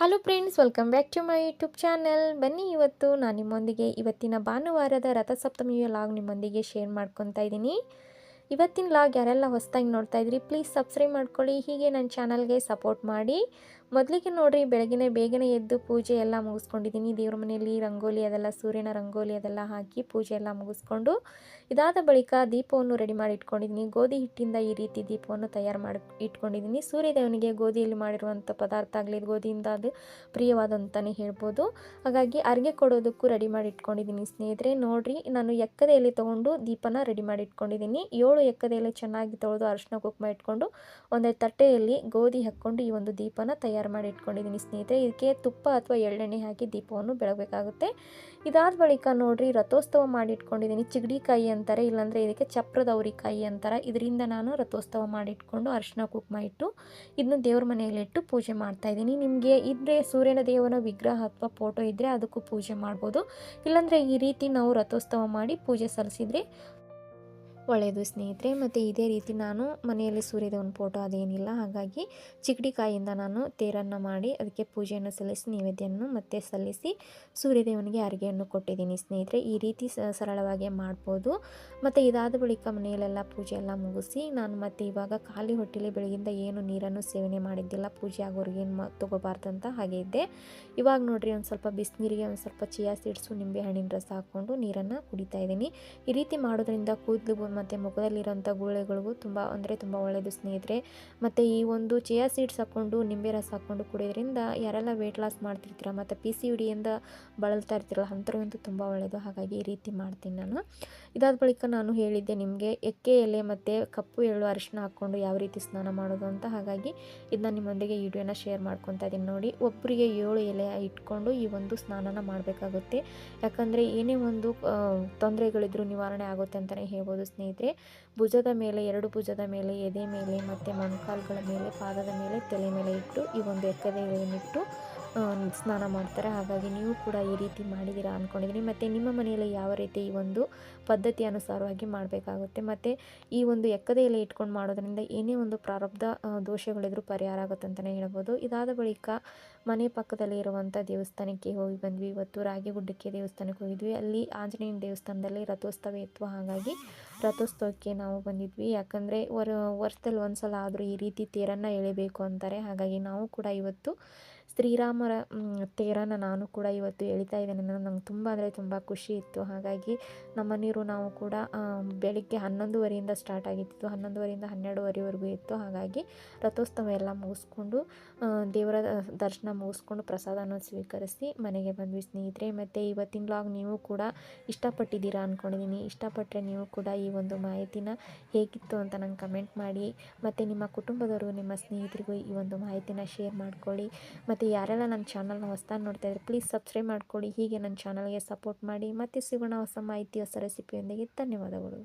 Hello friends welcome back to my YouTube channel ಬನ್ನಿ ಇವತ್ತು ನಾನು ನಿಮ್ಮೊಂದಿಗೆ ಇವತ್ತಿನ ಭಾನುವಾರದ ರಥಸಪ್ತಮಿಯ ಲಾಗ್ ನಿಮ್ಮೊಂದಿಗೆ ಶೇರ್ ಮಾಡ್ಕೊತಾ ಇದ್ದೀನಿ. ಇವತ್ತಿನ ಲಾಗ್ ಯಾರೆಲ್ಲ ಹೊಸದಾಗಿ ನೋಡ್ತಾ ಇದ್ರಿ ಪ್ಲೀಸ್ ಸಬ್ಸ್ಕ್ರೈಬ್ ಮಾಡ್ಕೊಳ್ಳಿ. ಹೀಗೆ ನನ್ನ ಚಾನಲ್ಗೆ ಸಪೋರ್ಟ್ ಮಾಡಿ. ಮೊದಲಿಗೆ ನೋಡಿರಿ ಬೆಳಗಿನ ಬೇಗನೆ ಎದ್ದು ಪೂಜೆ ಎಲ್ಲ ಮುಗಿಸ್ಕೊಂಡಿದ್ದೀನಿ. ದೇವ್ರ ಮನೆಯಲ್ಲಿ ರಂಗೋಲಿ ಅದೆಲ್ಲ, ಸೂರ್ಯನ ರಂಗೋಲಿ ಅದೆಲ್ಲ ಹಾಕಿ ಪೂಜೆ ಎಲ್ಲ ಮುಗಿಸ್ಕೊಂಡು, ಇದಾದ ಬಳಿಕ ದೀಪವನ್ನು ರೆಡಿ ಮಾಡಿ ಇಟ್ಕೊಂಡಿದ್ದೀನಿ. ಗೋಧಿ ಹಿಟ್ಟಿಂದ ಈ ರೀತಿ ದೀಪವನ್ನು ತಯಾರು ಮಾಡಿ, ಇಟ್ಕೊಂಡಿದ್ದೀನಿ. ಸೂರ್ಯದೇವನಿಗೆ ಗೋಧಿಯಲ್ಲಿ ಮಾಡಿರುವಂಥ ಪದಾರ್ಥ ಆಗಲಿ ಗೋಧಿಯಿಂದ ಅದು ಪ್ರಿಯವಾದಂತಲೇ ಹೇಳ್ಬೋದು. ಹಾಗಾಗಿ ಅರ್ಗೆ ಕೊಡೋದಕ್ಕೂ ರೆಡಿ ಮಾಡಿ ಇಟ್ಕೊಂಡಿದ್ದೀನಿ ಸ್ನೇಹಿತರೆ. ನೋಡಿರಿ, ನಾನು ಎಕ್ಕದೆಯಲ್ಲಿ ತೊಗೊಂಡು ದೀಪನ ರೆಡಿ ಮಾಡಿ ಇಟ್ಕೊಂಡಿದ್ದೀನಿ. ಏಳು ಎಕ್ಕದ ಎಲೆ ಚೆನ್ನಾಗಿ ತೊಳೆದು ಅರಿಶಿನ ಕುಕ್ಮ ಇಟ್ಕೊಂಡು ಒಂದೇ ತಟ್ಟೆಯಲ್ಲಿ ಗೋಧಿ ಹಾಕ್ಕೊಂಡು ಈ ಒಂದು ದೀಪನ ತಯಾರು ಮಾಡಿ ಇಟ್ಕೊಂಡಿದ್ದೀನಿ ಸ್ನೇಹಿತರೆ. ಇದಕ್ಕೆ ತುಪ್ಪ ಅಥವಾ ಎಳ್ಳೆಣ್ಣೆ ಹಾಕಿ ದೀಪವನ್ನು ಬೆಳಗಬೇಕಾಗುತ್ತೆ. ಇದಾದ ಬಳಿಕ ನೋಡ್ರಿ, ರಥೋತ್ಸವ ಮಾಡಿ ಇಟ್ಕೊಂಡಿದ್ದೀನಿ. ಚಿಗಡಿಕಾಯಿ ಅಂತಾರೆ, ಇಲ್ಲಾಂದರೆ ಇದಕ್ಕೆ ಚಪ್ರದ ಅವರಿಕಾಯಿ ಅಂತಾರೆ. ಇದರಿಂದ ನಾನು ರಥೋತ್ಸವ ಮಾಡಿ ಇಟ್ಕೊಂಡು ಅರಿಶಿನ ಕುಕ್ಮ ಇಟ್ಟು ಇದನ್ನು ದೇವ್ರ ಮನೆಯಲ್ಲಿ ಇಟ್ಟು ಪೂಜೆ ಮಾಡ್ತಾ ಇದ್ದೀನಿ. ನಿಮಗೆ ಇದ್ರೆ ಸೂರ್ಯನ ದೇವನ ವಿಗ್ರಹ ಅಥವಾ ಫೋಟೋ ಇದ್ದರೆ ಅದಕ್ಕೂ ಪೂಜೆ ಮಾಡ್ಬೋದು. ಇಲ್ಲಾಂದರೆ ಈ ರೀತಿ ನಾವು ರಥೋತ್ಸವ ಮಾಡಿ ಪೂಜೆ ಸಲ್ಲಿಸಿದರೆ ಒಳ್ಳೆಯದು ಸ್ನೇಹಿತರೆ. ಮತ್ತು ಇದೇ ರೀತಿ ನಾನು ಮನೆಯಲ್ಲಿ ಸೂರ್ಯದೇವನ ಫೋಟೋ ಅದೇನಿಲ್ಲ. ಹಾಗಾಗಿ ಚಿಕ್ಕಡಿಕಾಯಿಂದ ನಾನು ತೇರನ್ನು ಮಾಡಿ ಅದಕ್ಕೆ ಪೂಜೆಯನ್ನು ಸಲ್ಲಿಸಿ, ನೈವೇದ್ಯವನ್ನು ಮತ್ತೆ ಸಲ್ಲಿಸಿ ಸೂರ್ಯದೇವನಿಗೆ ಅರಿಗೆಯನ್ನು ಕೊಟ್ಟಿದ್ದೀನಿ ಸ್ನೇಹಿತರೆ. ಈ ರೀತಿ ಸರಳವಾಗಿ ಮಾಡ್ಬೋದು. ಮತ್ತು ಇದಾದ ಬಳಿಕ ಮನೆಯಲ್ಲೆಲ್ಲ ಪೂಜೆ ಎಲ್ಲ ಮುಗಿಸಿ ನಾನು ಮತ್ತೆ ಇವಾಗ ಖಾಲಿ ಹೊಟ್ಟೆಲಿ ಬೆಳಗಿಂದ ಏನು ನೀರನ್ನು ಸೇವನೆ ಮಾಡಿದ್ದಿಲ್ಲ. ಪೂಜೆ ಆಗೋರಿಗೆ ಏನು ಅಂತ ಹಾಗೆ ಇದ್ದೆ. ಇವಾಗ ನೋಡ್ರಿ ಒಂದು ಸ್ವಲ್ಪ ಬಿಸಿನೀರಿಗೆ ಒಂದು ಸ್ವಲ್ಪ ಚಿಯಾ ಸೀಡ್ಸು ನಿಂಬೆ ಹಣ್ಣಿನ ರಸ ಹಾಕ್ಕೊಂಡು ನೀರನ್ನು ಕುಡಿತಾ ಇದ್ದೀನಿ. ಈ ರೀತಿ ಮಾಡೋದ್ರಿಂದ ಕೂದಲು ಮತ್ತು ಮುಖದಲ್ಲಿರೋಂಥ ಗುಳೆಗಳಿಗೂ ತುಂಬ, ಅಂದರೆ ತುಂಬ ಒಳ್ಳೆಯದು ಸ್ನೇಹಿತರೆ. ಮತ್ತು ಈ ಒಂದು ಚಿಯಾ ಸೀಡ್ಸ್ ಹಾಕ್ಕೊಂಡು, ನಿಂಬೆ ರಸ ಹಾಕ್ಕೊಂಡು ಕುಡಿಯೋದ್ರಿಂದ ಯಾರೆಲ್ಲ ವೆಯ್ಟ್ ಲಾಸ್ ಮಾಡ್ತಿರ್ತೀರ, ಮತ್ತು ಪಿ ಸಿ ಡಿಯಿಂದ ಬಳಲ್ತಾ ಇರ್ತೀರಲ್ಲ, ಅಂಥವ್ರಿಗಂತೂ ತುಂಬ ಒಳ್ಳೆಯದು. ಹಾಗಾಗಿ ಈ ರೀತಿ ಮಾಡ್ತೀನಿ ನಾನು. ಇದಾದ ಬಳಿಕ ನಾನು ಹೇಳಿದ್ದೆ ನಿಮಗೆ ಎಕ್ಕೆ ಎಲೆ ಮತ್ತು ಕಪ್ಪು ಎಳ್ಳು ಅರಿಶಿನ ಹಾಕ್ಕೊಂಡು ಯಾವ ರೀತಿ ಸ್ನಾನ ಮಾಡೋದು ಅಂತ. ಹಾಗಾಗಿ ಇದನ್ನ ನಿಮ್ಮೊಂದಿಗೆ ವಿಡಿಯೋನ ಶೇರ್ ಮಾಡ್ಕೊತಾ ಇದ್ದೀನಿ ನೋಡಿ. ಒಬ್ಬರಿಗೆ ಏಳು ಎಲೆ ಇಟ್ಕೊಂಡು ಈ ಒಂದು ಸ್ನಾನನ ಮಾಡಬೇಕಾಗುತ್ತೆ. ಯಾಕಂದರೆ ಏನೇ ಒಂದು ತೊಂದರೆಗಳಿದ್ರೂ ನಿವಾರಣೆ ಆಗುತ್ತೆ ಅಂತಲೇ ಹೇಳ್ಬೋದು ಸ್ನೇಹಿತರೆ. ಭುಜದ ಮೇಲೆ, ಎರಡು ಭುಜದ ಮೇಲೆ, ಎದೆ ಮೇಲೆ ಮತ್ತು ಮೊಣಕಾಲುಗಳ ಮೇಲೆ, ಪಾದದ ಮೇಲೆ, ತಲೆ ಮೇಲೆ ಇಟ್ಟು ಈ ಒಂದು ಎಕ್ಕದ ಎಲೆಯನ್ನಿಟ್ಟು ಸ್ನಾನ ಮಾಡ್ತಾರೆ. ಹಾಗಾಗಿ ನೀವು ಕೂಡ ಈ ರೀತಿ ಮಾಡಿದ್ದೀರಾ ಅಂದ್ಕೊಂಡಿದ್ದೀನಿ ಮತ್ತು ನಿಮ್ಮ ಮನೆಯಲ್ಲಿ ಯಾವ ರೀತಿ ಈ ಒಂದು ಪದ್ಧತಿ ಅನುಸಾರವಾಗಿ ಮಾಡಬೇಕಾಗುತ್ತೆ? ಮತ್ತು ಈ ಒಂದು ಎಕ್ಕದ ಎಲೆ ಇಟ್ಕೊಂಡು ಮಾಡೋದ್ರಿಂದ ಏನೇ ಒಂದು ಪ್ರಾರಬ್ಧ ದೋಷಗಳಿದ್ರೂ ಪರಿಹಾರ ಆಗುತ್ತೆ ಅಂತಲೇ ಹೇಳ್ಬೋದು. ಇದಾದ ಬಳಿಕ ಮನೆ ಪಕ್ಕದಲ್ಲಿ ಇರುವಂಥ ದೇವಸ್ಥಾನಕ್ಕೆ ಹೋಗಿ ಬಂದ್ವಿ. ಇವತ್ತು ರಾಗಿಗುಡ್ಡಕ್ಕೆ ದೇವಸ್ಥಾನಕ್ಕೆ ಹೋಗಿದ್ವಿ. ಅಲ್ಲಿ ಆಂಜನೇಯನ ದೇವಸ್ಥಾನದಲ್ಲಿ ರಥೋತ್ಸವ ಇತ್ತು. ಹಾಗಾಗಿ ರಥೋತ್ಸವಕ್ಕೆ ನಾವು ಬಂದಿದ್ವಿ. ಯಾಕಂದರೆ ವರ್, ವರ್ಷದಲ್ಲಿ ಒಂದು ಸಲ ಆದರೂ ಈ ರೀತಿ ತೇರನ್ನು ಎಳಿಬೇಕು ಅಂತಾರೆ. ಹಾಗಾಗಿ ನಾವು ಕೂಡ ಇವತ್ತು ಶ್ರೀರಾಮರ ತೇರನ್ನು ನಾನು ಕೂಡ ಇವತ್ತು ಎಳಿತಾ ಇದ್ದೇನೆ. ನಂಗೆ ತುಂಬ ಅಂದರೆ ತುಂಬ ಖುಷಿ ಇತ್ತು. ಹಾಗಾಗಿ ನಮ್ಮ ನೀರು ನಾವು ಕೂಡ ಬೆಳಿಗ್ಗೆ ಹನ್ನೊಂದುವರೆಯಿಂದ ಸ್ಟಾರ್ಟ್ ಆಗಿತ್ತು. ಹನ್ನೊಂದುವರೆಯಿಂದ ಹನ್ನೆರಡುವರೆವರೆಗೂ ಇತ್ತು. ಹಾಗಾಗಿ ರಥೋತ್ಸವ ಎಲ್ಲ ಮುಗಿಸ್ಕೊಂಡು ದೇವರ ದರ್ಶನ ಮುಗಿಸ್ಕೊಂಡು ಪ್ರಸಾದನ ಸ್ವೀಕರಿಸಿ ಮನೆಗೆ ಬಂದ್ವಿ ಸ್ನೇಹಿತರೆ. ಮತ್ತು ಇವತ್ತಿನ ಲಾಗ್ ನೀವು ಕೂಡ ಇಷ್ಟಪಟ್ಟಿದ್ದೀರಾ ಅಂದ್ಕೊಂಡಿದ್ದೀನಿ ಇಷ್ಟಪಟ್ಟರೆ ನೀವು ಕೂಡ ಈ ಒಂದು ಮಾಹಿತಿನ ಹೇಗಿತ್ತು ಅಂತ ನಂಗೆ ಕಮೆಂಟ್ ಮಾಡಿ. ಮತ್ತು ನಿಮ್ಮ ಕುಟುಂಬದವರು, ನಿಮ್ಮ ಸ್ನೇಹಿತರಿಗೂ ಈ ಒಂದು ಮಾಹಿತಿನ ಶೇರ್ ಮಾಡ್ಕೊಳ್ಳಿ. ಮತ್ತು ಯಾರೆಲ್ಲ ನನ್ನ ಚಾನಲ್ನ ಹೊಸದಾಗಿ ನೋಡ್ತಾ ಇದ್ದಾರೆ ಪ್ಲೀಸ್ ಸಬ್ಸ್ಕ್ರೈಬ್ ಮಾಡ್ಕೊಳ್ಳಿ. ಹೀಗೆ ನನ್ನ ಚಾನಲ್ಗೆ ಸಪೋರ್ಟ್ ಮಾಡಿ. ಮತ್ತೆ ಸಿಗೋಣ ಹೊಸ ಮಾಹಿತಿ ಹೊಸ ರೆಸಿಪಿಯೊಂದಿಗೆ ಧನ್ಯವಾದಗಳು.